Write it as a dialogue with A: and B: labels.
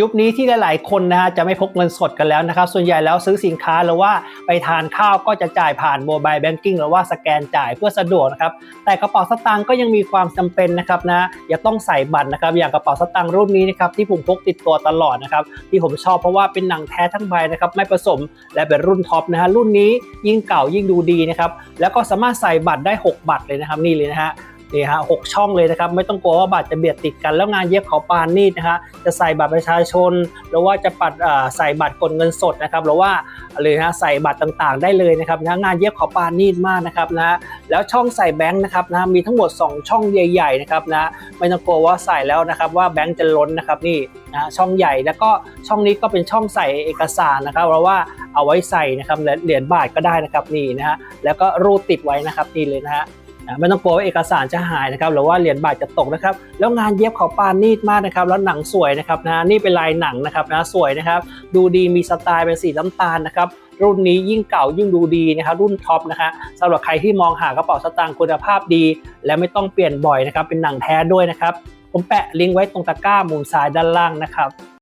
A: ยุคนี้ที่หลาย ๆ คนนะฮะจะไม่พกเงินสดกันแล้วนะครับ ส่วนใหญ่แล้วซื้อสินค้าหรือว่าไปทานข้าวก็จะจ่ายผ่านโมบายแบงกิ้งหรือว่าสแกนจ่ายเพื่อสะดวกนะครับแต่กระเป๋าสตางค์ก็ยังมีความจำเป็นนะครับนะอย่าต้องใส่บัตรนะครับ อย่างกระเป๋าสตางค์รุ่นนี้นะครับที่ผมพกติดตัวตลอดนะครับที่ผมชอบเพราะว่าเป็นหนังแท้ทั้งใบนะครับไม่ผสมและเป็นรุ่นท็อปนะฮะรุ่นนี้ยิ่งเก่ายิ่งดูดีนะครับแล้วก็สามารถใส่บัตรได้ 6 บัตรเลยนะครับนี่เลยนะฮะ นี่ฮะหกช่องเลยนะครับ ไม่ต้องกลัวว่าบัตรจะเบียดติดกันแล้วงานเย็บเขาปานนี่นะฮะจะใส่บัตรประชาชน หรือว่าจะปัดใส่บัตรกดเงินสดนะครับหรือว่าหรือฮะใส่บัตรต่างๆ ได้เลยนะครับนะงานเย็บเขาปานนี่มากนะครับนะแล้วช่องใส่แบงค์นะครับนะมีทั้งหมด 2 ช่องใหญ่ๆนะครับนะไม่ต้องกลัวว่าใส่แล้วนะครับว่าแบงค์จะล้นนะครับนี่นะช่องใหญ่แล้วก็ช่องนี้ก็เป็นช่องใส่เอกสารนะครับเพราะว่าเอาไว้ใส่นะครับเหรียญบาทก็ได้นะครับนี่นะฮะแล้วก็รูดติดไว้นะครับนี่เลยนะฮะ ไม่ต้องกลัวว่าเอกสารจะหายนะครับหรือว่าเหรียญบาทจะตกนะครับแล้วงานเย็บเขาปานนีดมากนะครับแล้วหนังสวยนะครับนะนี่เป็นลายหนังนะครับนะสวยนะครับดูดีมีสไตล์เป็นสีน้ำตาลนะครับรุ่นนี้ยิ่งเก่ายิ่งดูดีนะครับรุ่นท็อปนะฮะสำหรับใครที่มองหากระเป๋าสตางค์คุณภาพดี และไม่ต้องเปลี่ยนบ่อยนะครับเป็นหนังแท้ด้วยนะครับผมแปะลิงก์ไว้ตรงตะกร้ามุมซ้ายด้านล่างนะครับ